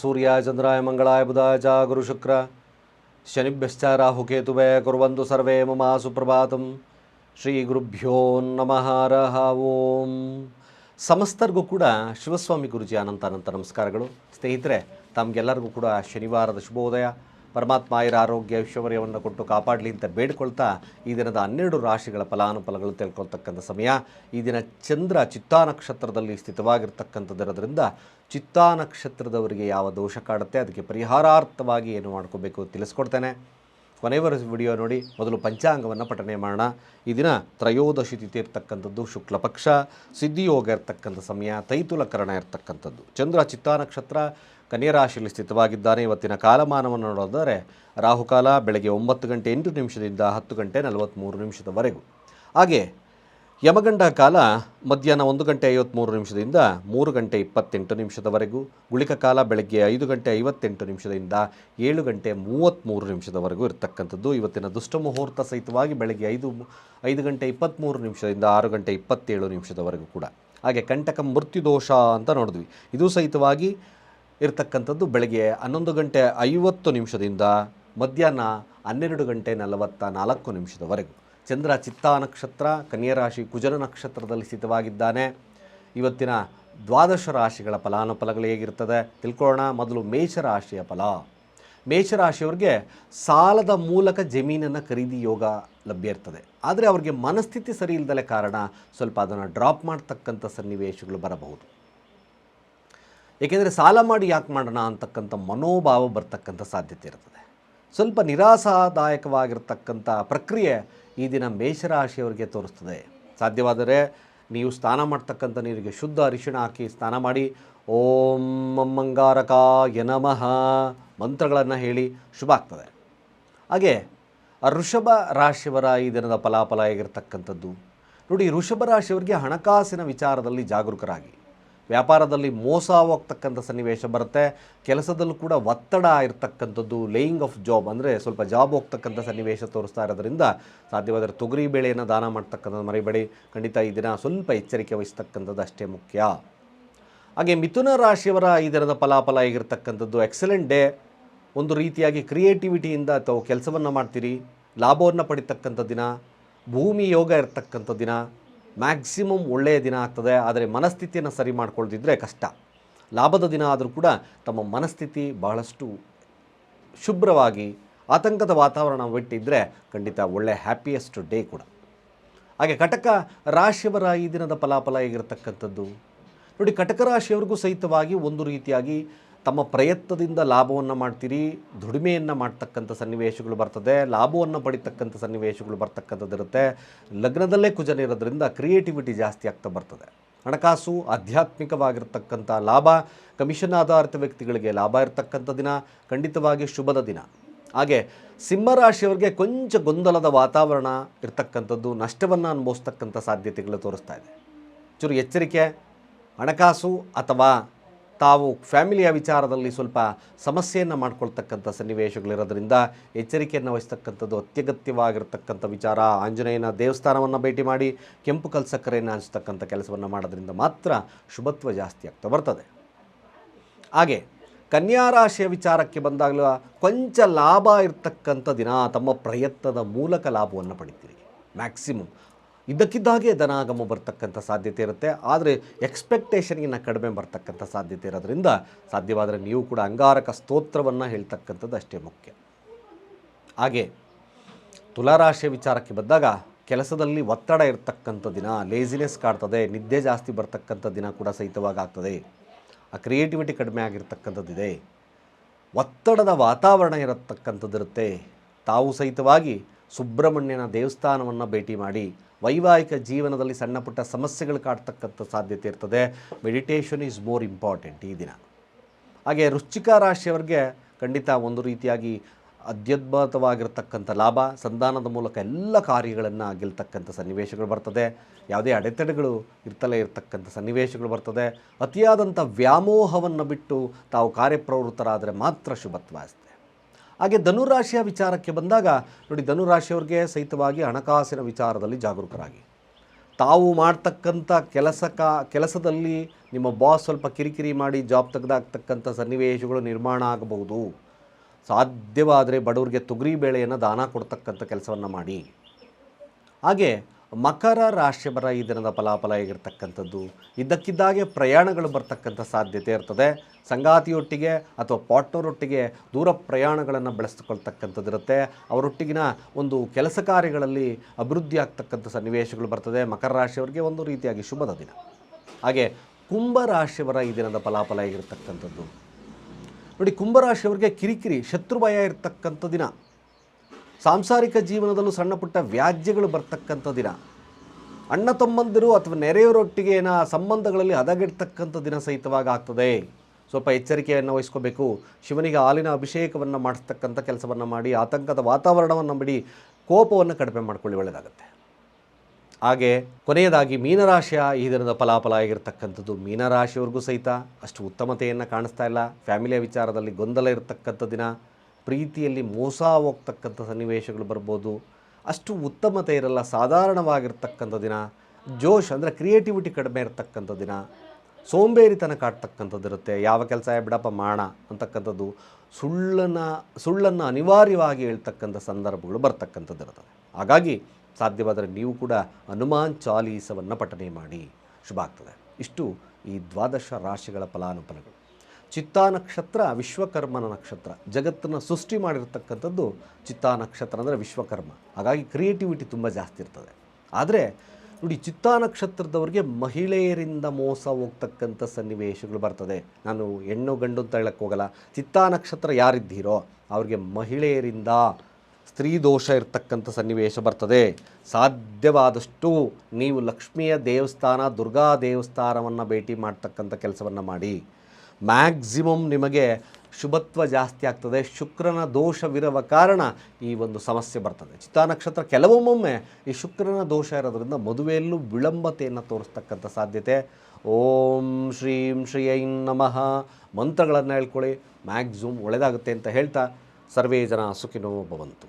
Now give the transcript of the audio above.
ಸೂರ್ಯ ಚಂದ್ರಾಯ ಮಂಗಳಾಯ ಬುಧಾಯ ಚ ಗುರು ಶುಕ್ರ. ಶನಿಭ್ಯಶ್ಚ ರಾಹುಕೇತುವೆ ಕುರುವಂತು ಸರ್ವೇ ಮಮ ಸುಪ್ರಭಾತಂ ಶ್ರೀ ಗುರುಭ್ಯೋ ನಮಃ ರಹ ಓಂ. ಸಮಸ್ತರಿಗೂ ಕೂಡ ಶಿವಸ್ವಾಮಿ ಗುರುಜಿ ಅನಂತ ಅನಂತ ನಮಸ್ಕಾರಗಳು. ಸ್ನೇಹಿತರೆ, ತಮಗೆಲ್ಲರಿಗೂ ಕೂಡ ಶನಿವಾರದ ಶುಭೋದಯ. ಪರಮಾತ್ಮ ಆಯುರ ಆರೋಗ್ಯ ಐಶ್ವರ್ಯವನ್ನು ಕೊಟ್ಟು ಕಾಪಾಡಲಿ ಅಂತ ಬೇಡ್ಕೊಳ್ತಾ ಈ ದಿನದ ಹನ್ನೆರಡು ರಾಶಿಗಳ ಫಲಾನುಫಲಗಳು ತಿಳ್ಕೊಳ್ತಕ್ಕಂಥ ಸಮಯ. ಈ ದಿನ ಚಂದ್ರ ಚಿತ್ತಾ ನಕ್ಷತ್ರದಲ್ಲಿ ಸ್ಥಿತವಾಗಿರ್ತಕ್ಕಂಥದ್ದಿರೋದ್ರಿಂದ ಚಿತ್ತಾ ನಕ್ಷತ್ರದವರಿಗೆ ಯಾವ ದೋಷ ಕಾಡುತ್ತೆ, ಅದಕ್ಕೆ ಪರಿಹಾರಾರ್ಥವಾಗಿ ಏನು ಮಾಡ್ಕೋಬೇಕು ತಿಳಿಸ್ಕೊಡ್ತೇನೆ. ಕೊನೆಯವರ ವಿಡಿಯೋ ನೋಡಿ, ಮೊದಲು ಪಂಚಾಂಗವನ್ನು ಪಠನೆ ಮಾಡೋಣ. ಈ ದಿನ ತ್ರಯೋದಶಿ ತಿಥಿ ಇರ್ತಕ್ಕಂಥದ್ದು ಶುಕ್ಲಪಕ್ಷ ಸಿದ್ಧಿಯೋಗ ಇರ್ತಕ್ಕಂಥ ಸಮಯ, ತೈತುಲಕರಣ ಇರ್ತಕ್ಕಂಥದ್ದು. ಚಂದ್ರ ಚಿತ್ತಾ ನಕ್ಷತ್ರ ಕನ್ಯಾ ರಾಶಿಯಲ್ಲಿ ಸ್ಥಿತವಾಗಿದ್ದಾನೆ. ಇವತ್ತಿನ ಕಾಲಮಾನವನ್ನು ನೋಡೋದಾದರೆ ರಾಹುಕಾಲ ಬೆಳಗ್ಗೆ ಒಂಬತ್ತು ಗಂಟೆ ಎಂಟು ನಿಮಿಷದಿಂದ ಹತ್ತು ಗಂಟೆ ನಲವತ್ತ್ಮೂರು ನಿಮಿಷದವರೆಗೂ. ಹಾಗೆ ಯಮಗಂಡ ಕಾಲ ಮಧ್ಯಾಹ್ನ ಒಂದು ಗಂಟೆ ಐವತ್ತ್ಮೂರು ನಿಮಿಷದಿಂದ ಮೂರು ಗಂಟೆ ಇಪ್ಪತ್ತೆಂಟು ನಿಮಿಷದವರೆಗೂ. ಗುಳಿಕ ಕಾಲ ಬೆಳಗ್ಗೆ ಐದು ಗಂಟೆ ಐವತ್ತೆಂಟು ನಿಮಿಷದಿಂದ ಏಳು ಗಂಟೆ ಮೂವತ್ತ್ಮೂರು ನಿಮಿಷದವರೆಗೂ ಇರತಕ್ಕಂಥದ್ದು. ಇವತ್ತಿನ ದುಷ್ಟ ಮುಹೂರ್ತ ಸಹಿತವಾಗಿ ಬೆಳಗ್ಗೆ ಐದು ಐದು ಗಂಟೆ ಇಪ್ಪತ್ತ್ಮೂರು ನಿಮಿಷದಿಂದ ಆರು ಗಂಟೆ ಇಪ್ಪತ್ತೇಳು ನಿಮಿಷದವರೆಗೂ ಕೂಡ. ಹಾಗೆ ಕಂಟಕ ಮೃತ್ಯುದೋಷ ಅಂತ ನೋಡಿದ್ವಿ. ಇದು ಸಹಿತವಾಗಿ ಇರ್ತಕ್ಕಂಥದ್ದು ಬೆಳಗ್ಗೆ ಹನ್ನೊಂದು ಗಂಟೆ ಐವತ್ತು ನಿಮಿಷದಿಂದ ಮಧ್ಯಾಹ್ನ ಹನ್ನೆರಡು ಗಂಟೆ ನಲವತ್ತ ನಾಲ್ಕು ನಿಮಿಷದವರೆಗೂ. ಚಂದ್ರ ಚಿತ್ತಾ ನಕ್ಷತ್ರ ಕನ್ಯರಾಶಿ ಕುಜನ ನಕ್ಷತ್ರದಲ್ಲಿ ಸ್ಥಿತವಾಗಿದ್ದಾನೆ. ಇವತ್ತಿನ ದ್ವಾದಶ ರಾಶಿಗಳ ಫಲಾನುಫಲಗಳು ಹೇಗಿರ್ತದೆ? ತಿಳ್ಕೊಳ್ಳೋಣ. ಮೊದಲು ಮೇಷರಾಶಿಯ ಫಲ. ಮೇಷರಾಶಿಯವ್ರಿಗೆ ಸಾಲದ ಮೂಲಕ ಜಮೀನನ್ನು ಖರೀದಿ ಯೋಗ ಲಭ್ಯ ಇರ್ತದೆ. ಆದರೆ ಅವರಿಗೆ ಮನಸ್ಥಿತಿ ಸರಿ ಇಲ್ಲದಲೇ ಕಾರಣ ಸ್ವಲ್ಪ ಅದನ್ನು ಡ್ರಾಪ್ ಮಾಡ್ತಕ್ಕಂಥ ಸನ್ನಿವೇಶಗಳು ಬರಬಹುದು. ಏಕೆಂದರೆ ಸಾಲ ಮಾಡಿ ಯಾಕೆ ಮಾಡೋಣ ಅಂತಕ್ಕಂಥ ಮನೋಭಾವ ಬರ್ತಕ್ಕಂಥ ಸಾಧ್ಯತೆ ಇರ್ತದೆ. ಸ್ವಲ್ಪ ನಿರಾಸಾದಾಯಕವಾಗಿರ್ತಕ್ಕಂಥ ಪ್ರಕ್ರಿಯೆ ಈ ದಿನ ಮೇಷರಾಶಿಯವರಿಗೆ ತೋರಿಸ್ತದೆ. ಸಾಧ್ಯವಾದರೆ ನೀವು ಸ್ನಾನ ಮಾಡ್ತಕ್ಕಂಥ ನೀರಿಗೆ ಶುದ್ಧ ಅರಿಶಿಣ ಹಾಕಿ ಸ್ನಾನ ಮಾಡಿ, ಓಂ ಮಂಗಾರಕ ಯನಮಃ ಮಂತ್ರಗಳನ್ನು ಹೇಳಿ ಶುಭ ಆಗ್ತದೆ. ಹಾಗೆ ಋಷಭ ರಾಶಿಯವರ ಈ ದಿನದ ಫಲಾಫಲ ಹೇಗಿರ್ತಕ್ಕಂಥದ್ದು? ನೋಡಿ ಋಷಭ ರಾಶಿಯವರಿಗೆ ಹಣಕಾಸಿನ ವಿಚಾರದಲ್ಲಿ ಜಾಗರೂಕರಾಗಿ. ವ್ಯಾಪಾರದಲ್ಲಿ ಮೋಸ ಹೋಗ್ತಕ್ಕಂಥ ಸನ್ನಿವೇಶ ಬರುತ್ತೆ. ಕೆಲಸದಲ್ಲೂ ಕೂಡ ಒತ್ತಡ ಇರತಕ್ಕಂಥದ್ದು, ಲೇಯಿಂಗ್ ಆಫ್ ಜಾಬ್ ಅಂದರೆ ಸ್ವಲ್ಪ ಜಾಬ್ ಹೋಗ್ತಕ್ಕಂಥ ಸನ್ನಿವೇಶ ತೋರಿಸ್ತಾ ಇರೋದ್ರಿಂದ ಸಾಧ್ಯವಾದರೆ ತೊಗರಿ ಬೇಳೆಯನ್ನು ದಾನ ಮಾಡ್ತಕ್ಕಂಥದ್ದು ಮರಿಬೇಡಿ. ಖಂಡಿತ ಈ ದಿನ ಸ್ವಲ್ಪ ಎಚ್ಚರಿಕೆ ವಹಿಸ್ತಕ್ಕಂಥದ್ದು ಅಷ್ಟೇ ಮುಖ್ಯ. ಹಾಗೆ ಮಿಥುನ ರಾಶಿಯವರ ಈ ದಿನದ ಫಲಾಫಲ ಆಗಿರ್ತಕ್ಕಂಥದ್ದು ಎಕ್ಸಲೆಂಟ್ ಡೇ ಒಂದು ರೀತಿಯಾಗಿ ಕ್ರಿಯೇಟಿವಿಟಿಯಿಂದ ತಾವು ಕೆಲಸವನ್ನು ಮಾಡ್ತೀರಿ. ಲಾಭವನ್ನು ಪಡಿತಕ್ಕಂಥ ದಿನ. ಭೂಮಿ ಯೋಗ ಇರ್ತಕ್ಕಂಥ ದಿನ. ಮ್ಯಾಕ್ಸಿಮಮ್ ಒಳ್ಳೆಯ ದಿನ ಆಗ್ತದೆ, ಆದರೆ ಮನಸ್ಥಿತಿಯನ್ನು ಸರಿ ಮಾಡ್ಕೊಳ್ದಿದ್ರೆ ಕಷ್ಟ. ಲಾಭದ ದಿನ ಆದರೂ ಕೂಡ ತಮ್ಮ ಮನಸ್ಥಿತಿ ಬಹಳಷ್ಟು ಶುಭ್ರವಾಗಿ, ಆತಂಕದ ವಾತಾವರಣ ಬಿಟ್ಟಿದ್ದರೆ ಖಂಡಿತ ಒಳ್ಳೆಯ ಹ್ಯಾಪಿಯೆಸ್ಟ್ ಡೇ ಕೂಡ. ಹಾಗೆ ಕಟಕ ರಾಶಿಯವರ ಈ ದಿನದ ಫಲಾಫಲ ಹೇಗಿರತಕ್ಕಂಥದ್ದು? ನೋಡಿ ಕಟಕ ರಾಶಿಯವರಿಗೂ ಸಹಿತವಾಗಿ ಒಂದು ರೀತಿಯಾಗಿ ತಮ್ಮ ಪ್ರಯತ್ನದಿಂದ ಲಾಭವನ್ನು ಮಾಡ್ತೀರಿ, ದುಡಿಮೆಯನ್ನು ಮಾಡ್ತಕ್ಕಂಥ ಸನ್ನಿವೇಶಗಳು ಬರ್ತದೆ, ಲಾಭವನ್ನು ಪಡಿತಕ್ಕಂಥ ಸನ್ನಿವೇಶಗಳು ಬರ್ತಕ್ಕಂಥದ್ದಿರುತ್ತೆ ಲಗ್ನದಲ್ಲೇ ಕುಜನ ಇರೋದ್ರಿಂದ ಕ್ರಿಯೇಟಿವಿಟಿ ಜಾಸ್ತಿ ಆಗ್ತಾ ಬರ್ತದೆ. ಹಣಕಾಸು ಆಧ್ಯಾತ್ಮಿಕವಾಗಿರ್ತಕ್ಕಂಥ ಲಾಭ ಕಮಿಷನ್ ಆಧಾರಿತ ವ್ಯಕ್ತಿಗಳಿಗೆ ಲಾಭ ಇರತಕ್ಕಂಥ ದಿನ, ಖಂಡಿತವಾಗಿ ಶುಭದ ದಿನ. ಹಾಗೆ ಸಿಂಹರಾಶಿಯವರಿಗೆ ಕೊಂಚ ಗೊಂದಲದ ವಾತಾವರಣ ಇರ್ತಕ್ಕಂಥದ್ದು ನಷ್ಟವನ್ನು ಅನುಭವಿಸ್ತಕ್ಕಂಥ ಸಾಧ್ಯತೆಗಳು ತೋರಿಸ್ತಾ ಇದೆ. ಚೂರು ಎಚ್ಚರಿಕೆ, ಹಣಕಾಸು ಅಥವಾ ತಾವು ಫ್ಯಾಮಿಲಿಯ ವಿಚಾರದಲ್ಲಿ ಸ್ವಲ್ಪ ಸಮಸ್ಯೆಯನ್ನು ಮಾಡಿಕೊಳ್ತಕ್ಕಂಥ ಸನ್ನಿವೇಶಗಳಿರೋದ್ರಿಂದ ಎಚ್ಚರಿಕೆಯನ್ನು ವಹಿಸ್ತಕ್ಕಂಥದ್ದು ಅತ್ಯಗತ್ಯವಾಗಿರತಕ್ಕಂಥ ವಿಚಾರ. ಆಂಜನೇಯನ ದೇವಸ್ಥಾನವನ್ನು ಭೇಟಿ ಮಾಡಿ, ಕೆಂಪು ಕಲ್ಸಕ್ಕರೆಯನ್ನು ಹಂಚ್ತಕ್ಕಂಥ ಕೆಲಸವನ್ನು ಮಾಡೋದ್ರಿಂದ ಮಾತ್ರ ಶುಭತ್ವ ಜಾಸ್ತಿ ಆಗ್ತಾ ಬರ್ತದೆ. ಹಾಗೆ ಕನ್ಯಾ ರಾಶಿಯ ವಿಚಾರಕ್ಕೆ ಬಂದಾಗಲೂ ಕೊಂಚ ಲಾಭ ಇರ್ತಕ್ಕಂಥ ದಿನ ತಮ್ಮ ಪ್ರಯತ್ನದ ಮೂಲಕ ಲಾಭವನ್ನು ಪಡಿತೀರಿ. ಮ್ಯಾಕ್ಸಿಮಮ್ ಇದ್ದಕ್ಕಿದ್ದಾಗೆ ಧನಾಗಮ ಬರ್ತಕ್ಕಂಥ ಸಾಧ್ಯತೆ ಇರುತ್ತೆ. ಆದರೆ ಎಕ್ಸ್ಪೆಕ್ಟೇಷನ್ಗಿನ್ನ ಕಡಿಮೆ ಬರ್ತಕ್ಕಂಥ ಸಾಧ್ಯತೆ ಇರೋದ್ರಿಂದ ಸಾಧ್ಯವಾದರೆ ನೀವು ಕೂಡ ಅಂಗಾರಕ ಸ್ತೋತ್ರವನ್ನು ಹೇಳ್ತಕ್ಕಂಥದ್ದು ಅಷ್ಟೇ ಮುಖ್ಯ. ಹಾಗೆ ತುಲಾರಾಶಿಯ ವಿಚಾರಕ್ಕೆ ಬಂದಾಗ ಕೆಲಸದಲ್ಲಿ ಒತ್ತಡ ಇರತಕ್ಕಂಥ ದಿನ ಲೇಸಿನೆಸ್ ಕಾಡ್ತದೆ ನಿದ್ದೆ ಜಾಸ್ತಿ ಬರ್ತಕ್ಕಂಥ ದಿನ ಕೂಡ ಸಹಿತವಾಗಿ ಆಗ್ತದೆ ಆ ಕ್ರಿಯೇಟಿವಿಟಿ ಕಡಿಮೆ ಆಗಿರ್ತಕ್ಕಂಥದ್ದಿದೆ ಒತ್ತಡದ ವಾತಾವರಣ ಇರತಕ್ಕಂಥದ್ದಿರುತ್ತೆ. ತಾವು ಸಹಿತವಾಗಿ ಸುಬ್ರಹ್ಮಣ್ಯನ ದೇವಸ್ಥಾನವನ್ನು ಭೇಟಿ ಮಾಡಿ ವೈವಾಹಿಕ ಜೀವನದಲ್ಲಿ ಸಣ್ಣ ಪುಟ್ಟ ಸಮಸ್ಯೆಗಳು ಕಾಡ್ತಕ್ಕಂಥ ಸಾಧ್ಯತೆ ಇರ್ತದೆ. ಮೆಡಿಟೇಷನ್ ಈಸ್ ಮೋರ್ ಇಂಪಾರ್ಟೆಂಟ್ ಈ ದಿನ. ಹಾಗೆ ವೃಶ್ಚಿಕ ರಾಶಿಯವರಿಗೆ ಖಂಡಿತ ಒಂದು ರೀತಿಯಾಗಿ ಅತ್ಯದ್ಭುತವಾಗಿರ್ತಕ್ಕಂಥ ಲಾಭ, ಸಂಧಾನದ ಮೂಲಕ ಎಲ್ಲ ಕಾರ್ಯಗಳನ್ನು ಗೆಲ್ತಕ್ಕಂಥ ಸನ್ನಿವೇಶಗಳು ಬರ್ತದೆ. ಯಾವುದೇ ಅಡೆತಡೆಗಳು ಇರ್ತಲೇ ಇರತಕ್ಕಂಥ ಸನ್ನಿವೇಶಗಳು ಬರ್ತದೆ. ಅತಿಯಾದಂಥ ವ್ಯಾಮೋಹವನ್ನು ಬಿಟ್ಟು ತಾವು ಕಾರ್ಯಪ್ರವೃತ್ತರಾದರೆ ಮಾತ್ರ ಶುಭತ್ವ ಹಾಗೆ ಧನುರಾಶಿಯ ವಿಚಾರಕ್ಕೆ ಬಂದಾಗ ನೋಡಿ ಧನುರಾಶಿಯವ್ರಿಗೆ ಸಹಿತವಾಗಿ ಹಣಕಾಸಿನ ವಿಚಾರದಲ್ಲಿ ಜಾಗರೂಕರಾಗಿ. ತಾವು ಮಾಡ್ತಕ್ಕಂಥ ಕೆಲಸ ಕೆಲಸದಲ್ಲಿ ನಿಮ್ಮ ಬಾಸ್ ಸ್ವಲ್ಪ ಕಿರಿಕಿರಿ ಮಾಡಿ ಜಾಬ್ ತೆಗೆದಾಗ್ತಕ್ಕಂಥ ಸನ್ನಿವೇಶಗಳು ನಿರ್ಮಾಣ ಆಗಬಹುದು. ಸಾಧ್ಯವಾದರೆ ಬಡವರಿಗೆ ತೊಗರಿ ಬೇಳೆಯನ್ನು ದಾನ ಕೊಡ್ತಕ್ಕಂಥ ಕೆಲಸವನ್ನು ಮಾಡಿ. ಹಾಗೆ ಮಕರ ರಾಶಿಯವರ ಈ ದಿನದ ಫಲಾಫಲ ಆಗಿರ್ತಕ್ಕಂಥದ್ದು ಇದ್ದಕ್ಕಿದ್ದಾಗೆ ಪ್ರಯಾಣಗಳು ಬರ್ತಕ್ಕಂಥ ಸಾಧ್ಯತೆ ಇರ್ತದೆ. ಸಂಗಾತಿಯೊಟ್ಟಿಗೆ ಅಥವಾ ಪಾರ್ಟ್ನರೊಟ್ಟಿಗೆ ದೂರ ಪ್ರಯಾಣಗಳನ್ನು ಬೆಳೆಸ್ಕೊಳ್ತಕ್ಕಂಥದ್ದಿರುತ್ತೆ. ಅವರೊಟ್ಟಿಗಿನ ಒಂದು ಕೆಲಸ ಕಾರ್ಯಗಳಲ್ಲಿ ಅಭಿವೃದ್ಧಿ ಆಗ್ತಕ್ಕಂಥ ಸನ್ನಿವೇಶಗಳು ಬರ್ತದೆ. ಮಕರ ರಾಶಿಯವರಿಗೆ ಒಂದು ರೀತಿಯಾಗಿ ಶುಭದ ದಿನ. ಹಾಗೆ ಕುಂಭ ರಾಶಿಯವರ ಈ ದಿನದ ಫಲಾಫಲ ಆಗಿರ್ತಕ್ಕಂಥದ್ದು ನೋಡಿ ಕುಂಭರಾಶಿಯವರಿಗೆ ಕಿರಿಕಿರಿ ಶತ್ರು ಭಯ ಇರ್ತಕ್ಕಂಥ ದಿನ. ಸಾಂಸಾರಿಕ ಜೀವನದಲ್ಲೂ ಸಣ್ಣ ಪುಟ್ಟ ವ್ಯಾಜ್ಯಗಳು ಬರ್ತಕ್ಕಂಥ ದಿನ. ಅಣ್ಣ ತಮ್ಮಂದಿರು ಅಥವಾ ನೆರೆಯವರೊಟ್ಟಿಗೆ ಏನ ಸಂಬಂಧಗಳಲ್ಲಿ ಹದಗೆಡ್ತಕ್ಕಂಥ ದಿನ ಸಹಿತವಾಗಿ ಆಗ್ತದೆ. ಸ್ವಲ್ಪ ಎಚ್ಚರಿಕೆಯನ್ನು ವಹಿಸ್ಕೋಬೇಕು. ಶಿವನಿಗೆ ಹಾಲಿನ ಅಭಿಷೇಕವನ್ನು ಮಾಡಿಸ್ತಕ್ಕಂಥ ಕೆಲಸವನ್ನು ಮಾಡಿ, ಆತಂಕದ ವಾತಾವರಣವನ್ನು ಬಿಡಿ ಕೋಪವನ್ನು ಕಡಿಮೆ ಮಾಡಿಕೊಳ್ಳಿ ಒಳ್ಳೆಯದಾಗುತ್ತೆ ಹಾಗೆ ಕೊನೆಯದಾಗಿ ಮೀನರಾಶಿಯ ಈ ದಿನದ ಫಲಾಫಲ ಆಗಿರ್ತಕ್ಕಂಥದ್ದು ಮೀನರಾಶಿಯವ್ರಿಗೂ ಸಹಿತ ಅಷ್ಟು ಉತ್ತಮತೆಯನ್ನು ಕಾಣಿಸ್ತಾ ಇಲ್ಲ. ಫ್ಯಾಮಿಲಿಯ ವಿಚಾರದಲ್ಲಿ ಗೊಂದಲ ಇರತಕ್ಕಂಥ ದಿನ. ಪ್ರೀತಿಯಲ್ಲಿ ಮೋಸ ಹೋಗ್ತಕ್ಕಂಥ ಸನ್ನಿವೇಶಗಳು ಬರ್ಬೋದು. ಅಷ್ಟು ಉತ್ತಮತೆ ಇರಲ್ಲ, ಸಾಧಾರಣವಾಗಿರ್ತಕ್ಕಂಥ ದಿನ. ಜೋಶ್ ಅಂದರೆ ಕ್ರಿಯೇಟಿವಿಟಿ ಕಡಿಮೆ ಇರತಕ್ಕಂಥ ದಿನ. ಸೋಂಬೇರಿತನ ಕಾಡ್ತಕ್ಕಂಥದ್ದು ಇರುತ್ತೆ. ಯಾವ ಕೆಲಸ ಬಿಡಪ್ಪ, ಮಾಡ ಅಂತಕ್ಕಂಥದ್ದು. ಸುಳ್ಳನ್ನು ಸುಳ್ಳನ್ನು ಅನಿವಾರ್ಯವಾಗಿ ಹೇಳ್ತಕ್ಕಂಥ ಸಂದರ್ಭಗಳು ಬರ್ತಕ್ಕಂಥದ್ದು ಇರ್ತದೆ ಹಾಗಾಗಿ ಸಾಧ್ಯವಾದರೆ ನೀವು ಕೂಡ ಹನುಮಾನ್ ಚಾಲೀಸವನ್ನು ಪಠನೆ ಮಾಡಿ. ಶುಭ ಆಗ್ತದೆ. ಇಷ್ಟು ಈ ದ್ವಾದಶ ರಾಶಿಗಳ ಫಲಾನುಫಲಗಳು. ಚಿತ್ತಾ ನಕ್ಷತ್ರ ವಿಶ್ವಕರ್ಮನ ನಕ್ಷತ್ರ. ಜಗತ್ತನ್ನು ಸೃಷ್ಟಿ ಮಾಡಿರ್ತಕ್ಕಂಥದ್ದು ಚಿತ್ತಾ ನಕ್ಷತ್ರ ಅಂದರೆ ವಿಶ್ವಕರ್ಮ. ಹಾಗಾಗಿ ಕ್ರಿಯೇಟಿವಿಟಿ ತುಂಬ ಜಾಸ್ತಿ ಇರ್ತದೆ. ಆದರೆ ನೋಡಿ ಚಿತ್ತಾ ನಕ್ಷತ್ರದವ್ರಿಗೆ ಮಹಿಳೆಯರಿಂದ ಮೋಸ ಹೋಗ್ತಕ್ಕಂಥ ಸನ್ನಿವೇಶಗಳು ಬರ್ತದೆ. ನಾನು ಹೆಣ್ಣು ಗಂಡು ಅಂತ ಹೇಳಕ್ಕೆ ಹೋಗಲ್ಲ. ಚಿತ್ತಾ ನಕ್ಷತ್ರ ಯಾರಿದ್ದೀರೋ ಅವ್ರಿಗೆ ಮಹಿಳೆಯರಿಂದ ಸ್ತ್ರೀ ದೋಷ ಇರತಕ್ಕಂಥ ಸನ್ನಿವೇಶ ಬರ್ತದೆ. ಸಾಧ್ಯವಾದಷ್ಟು ನೀವು ಲಕ್ಷ್ಮಿಯ ದೇವಸ್ಥಾನ, ದುರ್ಗಾ ದೇವಸ್ಥಾನವನ್ನು ಭೇಟಿ ಮಾಡ್ತಕ್ಕಂಥ ಕೆಲಸವನ್ನು ಮಾಡಿ. ಮ್ಯಾಕ್ಸಿಮಮ್ ನಿಮಗೆ ಶುಭತ್ವ ಜಾಸ್ತಿ ಆಗ್ತದೆ, ಶುಕ್ರನ ದೋಷವಿರುವ ಕಾರಣ ಈ ಒಂದು ಸಮಸ್ಯೆ ಬರ್ತದೆ. ಚಿತ್ತಾ ನಕ್ಷತ್ರ ಕೆಲವೊಮ್ಮೊಮ್ಮೆ ಈ ಶುಕ್ರನ ದೋಷ ಇರೋದ್ರಿಂದ ಮದುವೆಯಲ್ಲೂ ವಿಳಂಬತೆಯನ್ನು ತೋರಿಸ್ತಕ್ಕಂಥ ಸಾಧ್ಯತೆ. ಓಂ ಶ್ರೀಂ ಶ್ರೀ ಐಂ ನಮಃ. ಮಂತ್ರಗಳನ್ನು ಹೇಳ್ಕೊಳ್ಳಿ. ಮ್ಯಾಕ್ಸಿಮಮ್ ಒಳ್ಳೆಯದಾಗುತ್ತೆ ಅಂತ ಹೇಳ್ತಾ ಸರ್ವೇ ಜನ ಸುಖಿನೋ ಭವಂತು.